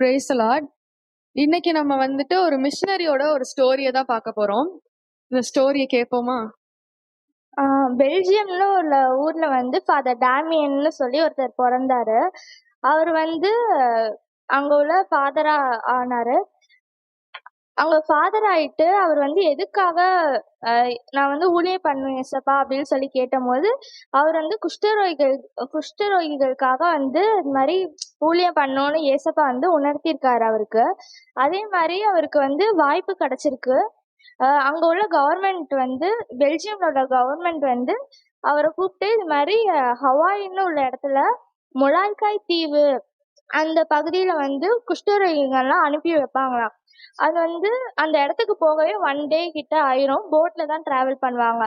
Brace Lord இன்னைக்கு நம்ம வந்துட்டு ஒரு மிஷினரியோட ஒரு ஸ்டோரியை தான் பார்க்க போறோம். இந்த ஸ்டோரியை கேட்போமா பெல்ஜியம்ல உள்ள ஊர்ல வந்து ஃபாதர் டேமியன்னு சொல்லி ஒருத்தர் பிறந்தாரு. அவர் வந்து அங்க உள்ள ஃபாதரா ஆனாரு. அவங்க ஃபாதர் ஆயிட்டு அவர் வந்து எதுக்காக நான் வந்து ஊழியம் பண்ணுவேன் ஏசப்பா அப்படின்னு சொல்லி கேட்டபோது அவர் வந்து குஷ்டரோகிகள் குஷ்டரோகிகளுக்காக வந்து இது மாதிரி ஊழியம் பண்ணணும்னு ஏசப்பா வந்து உணர்த்தியிருக்காரு அவருக்கு. அதே மாதிரி அவருக்கு வந்து வாய்ப்பு கிடைச்சிருக்கு. அங்க உள்ள கவர்மெண்ட் வந்து பெல்ஜியம்ல உள்ள கவர்மெண்ட் வந்து அவரை கூப்பிட்டு இது மாதிரி ஹவாயின்னு உள்ள இடத்துல முலாய்க்காய் தீவு அந்த பகுதியில் வந்து குஷ்டரோகிகள்லாம் அனுப்பி வைப்பாங்களாம். அது வந்து அந்த இடத்துக்கு போகவே ஒன் டே கிட்ட ஆயிரும். போட்ல தான் டிராவல் பண்ணுவாங்க.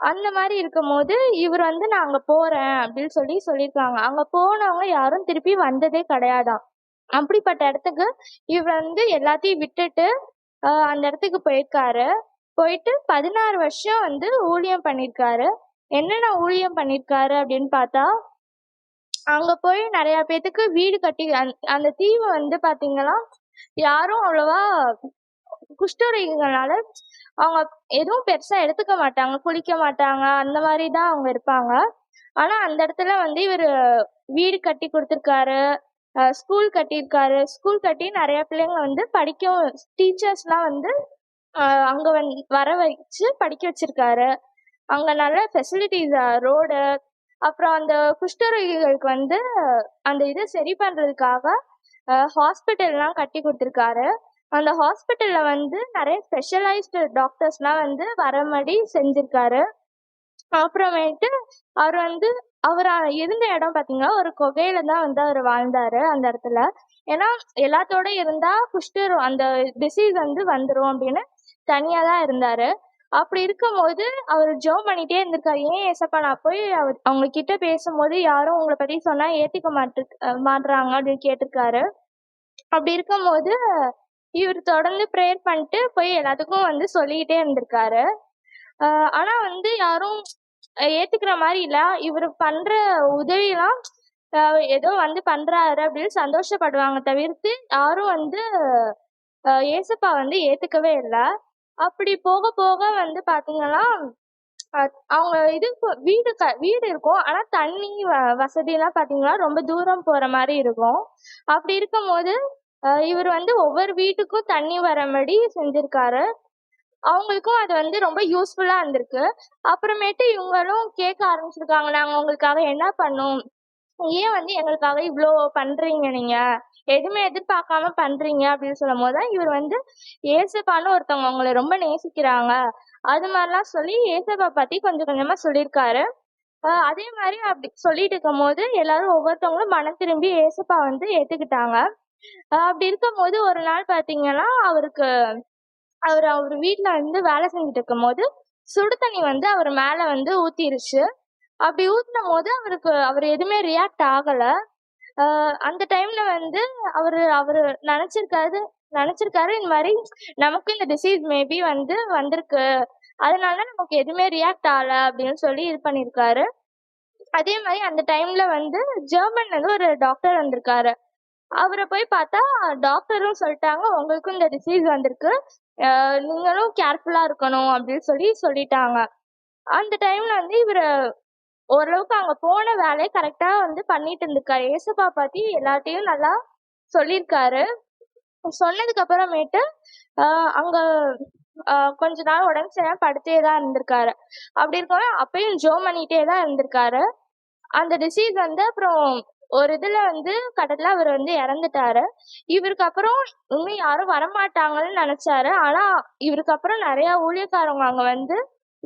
அந்த மாதிரி இருக்கும் போது இவர் வந்து நான் அங்க போறேன் அப்படின்னு சொல்லி சொல்லியிருக்காங்க. அங்க போனவங்க யாரும் திருப்பி வந்ததே கிடையாதாம். அப்படிப்பட்ட இடத்துக்கு இவர் வந்து எல்லாத்தையும் விட்டுட்டு அந்த இடத்துக்கு போயிருக்காரு. போயிட்டு பதினாறு வருஷம் வந்து ஊழியம் பண்ணியிருக்காரு. என்னென்ன ஊழியம் பண்ணியிருக்காரு அப்படின்னு பார்த்தா அங்க போய் நிறைய பேத்துக்கு வீடு கட்டி அந்த- அந்த தீவை வந்து பாத்தீங்கன்னா யாரும் அவ்வளவா குஷ்டரோகிகளால அவங்க எதுவும் பெருசா எடுத்துக்க மாட்டாங்க குளிக்க மாட்டாங்க அந்த மாதிரி தான் அவங்க இருப்பாங்க. ஆனா அந்த இடத்துல வந்து இவர் வீடு கட்டி கொடுத்துருக்காரு ஸ்கூல் கட்டியிருக்காரு. ஸ்கூல் கட்டி நிறைய பிள்ளைங்க வந்து படிக்கும் டீச்சர்ஸ்லாம் வந்து அங்க வந்து வர வச்சு படிக்க வச்சிருக்காரு. அங்க நல்ல ஃபெசிலிட்டிஸ் ரோடு அப்புறம் அந்த குஷ்டரோகிகளுக்கு வந்து அந்த இதை சரி பண்ணுறதுக்காக ஹாஸ்பிட்டல்லாம் கட்டி கொடுத்துருக்காரு. அந்த ஹாஸ்பிட்டலில் வந்து நிறைய ஸ்பெஷலைஸ்டு டாக்டர்ஸ்லாம் வந்து வரமடி செஞ்சுருக்காரு. அப்புறமேட்டு அவர் வந்து அவர் இருந்த இடம் பார்த்தீங்கன்னா ஒரு குகையில தான் வந்து அவர் வாழ்ந்தாரு அந்த இடத்துல. ஏன்னா எல்லாத்தோட இருந்தா குஷ்டரும் அந்த டிசீஸ் வந்து வந்துடும் அப்படின்னு தனியாக தான் இருந்தாரு. அப்படி இருக்கும்போது அவர் ஜோம் பண்ணிட்டே இருந்திருக்காரு. ஏன் ஏசப்பா நான் போய் அவர் அவங்க கிட்ட பேசும்போது யாரும் உங்களை பத்தி சொன்னா ஏத்துக்க மாட்டு மாட்டுறாங்க அப்படின்னு கேட்டிருக்காரு. அப்படி இருக்கும்போது இவர் தொடர்ந்து ப்ரேயர் பண்ணிட்டு போய் எல்லாத்துக்கும் வந்து சொல்லிக்கிட்டே இருந்திருக்காரு. ஆனா வந்து யாரும் ஏத்துக்கிற மாதிரி இல்ல. இவர் பண்ற உதவியெல்லாம் ஏதோ வந்து பண்றாரு அப்படின்னு சந்தோஷப்படுவாங்க தவிர்த்து யாரும் வந்து ஏசப்பா வந்து ஏத்துக்கவே இல்லை. அப்படி போக போக வந்து பாத்தீங்கன்னா அவங்க இது வீடு க வீடு இருக்கும். ஆனா தண்ணி வ- வசதிலாம் பாத்தீங்கன்னா ரொம்ப தூரம் போற மாதிரி இருக்கும். அப்படி இருக்கும்போது போது இவர் வந்து ஒவ்வொரு வீட்டுக்கும் தண்ணி வரபடி செஞ்சுருக்காரு. செஞ்சிருக்காரு அவங்களுக்கும் அது வந்து ரொம்ப யூஸ்ஃபுல்லா இருந்திருக்கு. அப்புறமேட்டு இவங்களும் கேட்க ஆரம்பிச்சிருக்காங்க நாங்க உங்களுக்காக என்ன பண்ணோம்? ஏன் வந்து எங்களுக்காக இவ்வளோ பண்றீங்க நீங்க? எதுவுமே எதிர்பார்க்காம பண்றீங்க அப்படின்னு சொல்லும் போது இவர் வந்து ஏசப்பான்னு ஒருத்தவங்க அவங்கள ரொம்ப நேசிக்கிறாங்க. அது மாதிரிலாம் சொல்லி ஏசப்பா பத்தி கொஞ்சம் கொஞ்சமா சொல்லியிருக்காரு. அதே மாதிரி அப்படி சொல்லிட்டு இருக்கும் போது எல்லாரும் ஒவ்வொருத்தவங்களும் மனம் திரும்பி ஏசப்பா வந்து ஏத்துக்கிட்டாங்க. அப்படி இருக்கும் போது ஒரு நாள் பாத்தீங்கன்னா அவருக்கு அவர் அவர் வீட்டுல வந்து வேலை செஞ்சுட்டு இருக்கும் போது சுடு தண்ணி வந்து அவர் மேல வந்து ஊத்திருச்சு. அப்படி ஊத்தின போது அவருக்கு அவர் எதுவுமே ரியாக்ட் ஆகல. அந்த டைம்ல வந்து அவரு அவரு நினைச்சிருக்காரு நினைச்சிருக்காரு இந்த மாதிரி நமக்கு இந்த டிசீஸ் மேபி வந்து வந்திருக்கு. அதனால நமக்கு எதுவுமே ரியாக்ட் ஆகல அப்படின்னு சொல்லி இது பண்ணியிருக்காரு. அதே மாதிரி அந்த டைம்ல வந்து ஜெர்மன்ல இருந்து ஒரு டாக்டர் வந்திருக்காரு. அவரை போய் பார்த்தா டாக்டரும் சொல்லிட்டாங்க உங்களுக்கும் இந்த டிசீஸ் வந்திருக்கு. நீங்களும் கேர்ஃபுல்லா இருக்கணும் அப்படின்னு சொல்லி சொல்லிட்டாங்க. அந்த டைம்ல வந்து இவரு ஓரளவுக்கு அவங்க போன வேலையை கரெக்டா வந்து பண்ணிட்டு இருந்திருக்காரு. ஏசப்பா பத்தி எல்லாத்தையும் நல்லா சொல்லியிருக்காரு. சொன்னதுக்கு அப்புறமேட்டு அங்க கொஞ்ச நாள் உடம்பு சரியா படுத்தே தான் இருந்திருக்காரு. அப்படி இருக்கவே அப்பயும் ஜோ பண்ணிட்டே தான் இருந்திருக்காரு. அந்த டிசீஸ் வந்து அப்புறம் ஒரு இதுல வந்து கடல்ல அவர் வந்து இறந்துட்டாரு. இவருக்கு அப்புறம் இன்னும் யாரும் வரமாட்டாங்கன்னு நினைச்சாரு. ஆனா இவருக்கு அப்புறம் நிறைய ஊழியக்காரங்க அங்க வந்து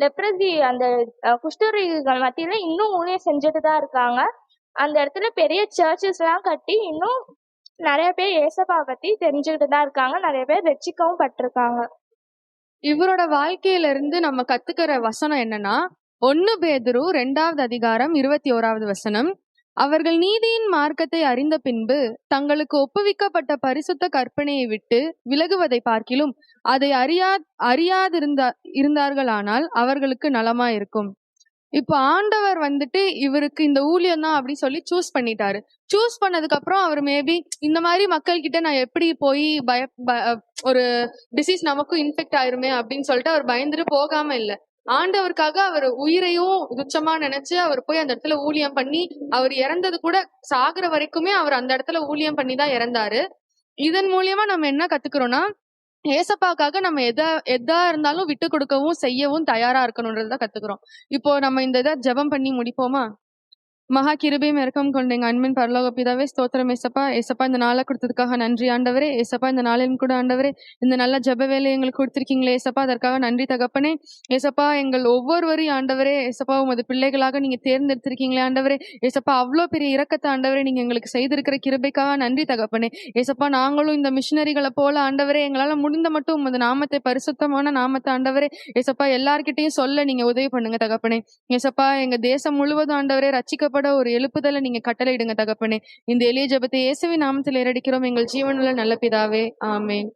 லெப்ரசி அந்த குஷ்டரிகள் குஷ்டரோகிகள் மத்தியில இன்னும் ஊழியம் செஞ்சுட்டு தான் இருக்காங்க. அந்த இடத்துல பெரிய சர்ச்சஸ் எல்லாம் கட்டி இன்னும் நிறைய பேர் ஏசப்பா பத்தி தெரிஞ்சுக்கிட்டு தான் இருக்காங்க. நிறைய பேர் ரட்சிக்கவும் பட்டிருக்காங்க. இவரோட வாழ்க்கையில இருந்து நம்ம கத்துக்கிற வசனம் என்னன்னா ஒன்னு பேதுரு ரெண்டாவது அதிகாரம் இருபத்தி ஓராவது வசனம். அவர்கள் நீதியின் மார்க்கத்தை அறிந்த பின்பு தங்களுக்கு ஒப்புவிக்கப்பட்ட பரிசுத்த கற்பனையை விட்டு விலகுவதை பார்க்கிலும் அதை அறியா அறியாதிருந்தா இருந்தார்களானால் அவர்களுக்கு நலமா இருக்கும் இப்போ ஆண்டவர் வந்துட்டு இவருக்கு இந்த ஊழியம் தான் அப்படின்னு சொல்லி சூஸ் பண்ணிட்டாரு. சூஸ் பண்ணதுக்கு அப்புறம் அவர் மேபி இந்த மாதிரி மக்கள் கிட்ட நான் எப்படி போய் பய ப- ஒரு டிசீஸ் நமக்கும் இன்ஃபெக்ட் ஆயிருமே அப்படின்னு சொல்லிட்டு அவர் பயந்துட்டு போகாம இல்ல. ஆண்டவருக்காக அவர் உயிரையும் துச்சமா நினைச்சு அவர் போய் அந்த இடத்துல ஊழியம் பண்ணி அவர் இறந்தது கூட சாகுற வரைக்குமே அவர் அந்த இடத்துல ஊழியம் பண்ணி தான் இறந்தாரு. இதன் மூலியமா நம்ம என்ன கத்துக்கிறோம்னா ஏசப்பாக்காக நம்ம எதா எதா இருந்தாலும் விட்டு கொடுக்கவும் செய்யவும் தயாரா இருக்கணும்ன்றத கத்துக்கிறோம். இப்போ நம்ம இந்த இதை ஜெபம் பண்ணி முடிப்போமா? மகா கிருபையும் இறக்கம் கொண்ட எங்க அன்பின் பரலோக பிதாவே ஸ்தோத்திரம் ஏசப்பா. ஏசப்பா இந்த நாளை கொடுத்ததுக்காக நன்றி ஆண்டவரே. ஏசப்பா இந்த நாளிலும் கூட ஆண்டவரே இந்த நல்ல ஜப வேலை எங்களுக்கு கொடுத்திருக்கீங்களே ஏசப்பா. அதற்காக நன்றி தகப்பனே. ஏசப்பா எங்கள் ஒவ்வொருவரையும் ஆண்டவரே ஏசப்பா உமது பிள்ளைகளாக நீங்க தேர்ந்தெடுத்திருக்கீங்களே ஆண்டவரே. ஏசப்பா அவ்வளோ பெரிய இறக்கத்தை ஆண்டவரே நீங்க எங்களுக்கு செய்திருக்கிற கிருபைக்காக நன்றி தகப்பனே. ஏசப்பா நாங்களும் இந்த மிஷினரிகளை போல ஆண்டவரே எங்களால முடிந்த மட்டும் உமது நாமத்தை பரிசுத்தமான நாமத்தை ஆண்டவரே ஏசப்பா எல்லார்கிட்டயும் சொல்ல நீங்க உதவி பண்ணுங்க தகப்பனே. ஏசப்பா எங்க தேசம் முழுவதும் ஆண்டவரே ரட்சிக்கப்பட ஒரு எழுப்புதலை நீங்க கட்டளையிடுங்க தகப்பனே. இந்த எளிய ஜபத்தை இயேசுவின் நாமத்தில் ஏறடிக்கிறோம். எங்கள் ஜீவனுள்ள நல்ல பிதாவே. ஆமேன்.